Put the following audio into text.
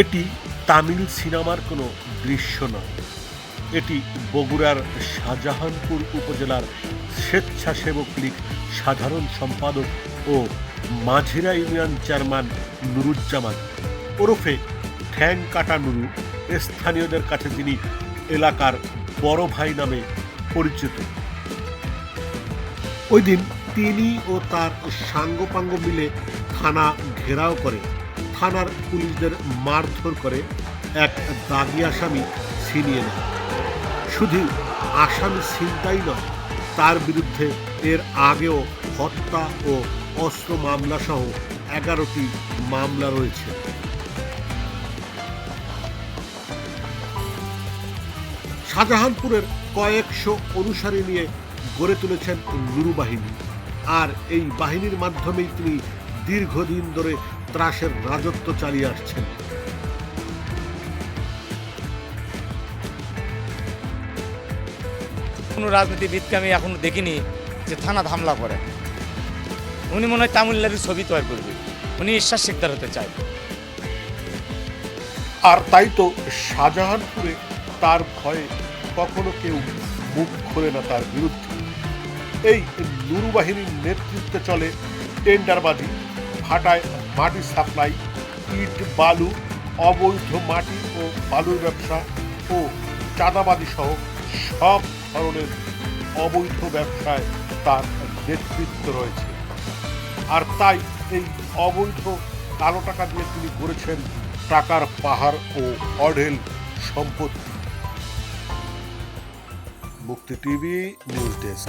এটি তামিল সিনেমার কোনো দৃশ্য নয়। এটি বগুড়ার শাহজাহানপুর উপজেলার স্বেচ্ছাসেবক লীগ সাধারণ সম্পাদক ও মাঝিরা ইউনিয়ন চেয়ারম্যান নুরুজ্জামান। ওরফে ঠ্যাং কাটা নুরু স্থানীয়দের কাছে তিনি এলাকার বড় ভাই নামে পরিচিত। ওই দিন তিনি ও তার সাঙ্গপাঙ্গ মিলে থানা ঘেরাও করে। থানার পুলিশদের মারধর করে এক দাগি আসামি ছিনিয়ে নেয়। শুধু আসামি ছিনতাই নয়, তার বিরুদ্ধে এর আগেও হত্যা ও অস্ত্র মামলা সহ এগারোটি মামলা রয়েছে। শাহজাহানপুরের কয়েকশো অনুসারী নিয়ে গড়ে তুলেছেন নুরু বাহিনী। আর এই বাহিনীর মাধ্যমেই তিনি দীর্ঘদিন ধরে ত্রাসের রাজত্ব চালিয়ে আসছেন। কোনো রাজনীতিবিদকে আমি এখনও দেখিনি যে থানা হামলা করে। উনি মনে হয় তামিলনাড়ুর ছবি তৈরি করবে। উনি ঈশ্বর শিকদার হতে চায়। আর তাই তো শাহজাহানপুরে তার ভয়ে কখনো কেউ মুখ খোলে না তার বিরুদ্ধে। এই নুরু বাহিনীর নেতৃত্বে চলে টেন্ডারবাজি। ভাটায় মাটি সাপ্লাই, ইট, বালু, অবৈধ মাটি ও বালুর ব্যবসা ও চাঁদাবাজি সহ সব ধরনের অবৈধ ব্যবসায় তার নেতৃত্ব রয়েছে। আর তাই এই অবৈধ কালো টাকা দিয়ে তিনি গড়েছেন টাকার পাহাড় ও অঢেল সম্পত্তি। মুক্তি টিভি, নিউজ ডেস্ক।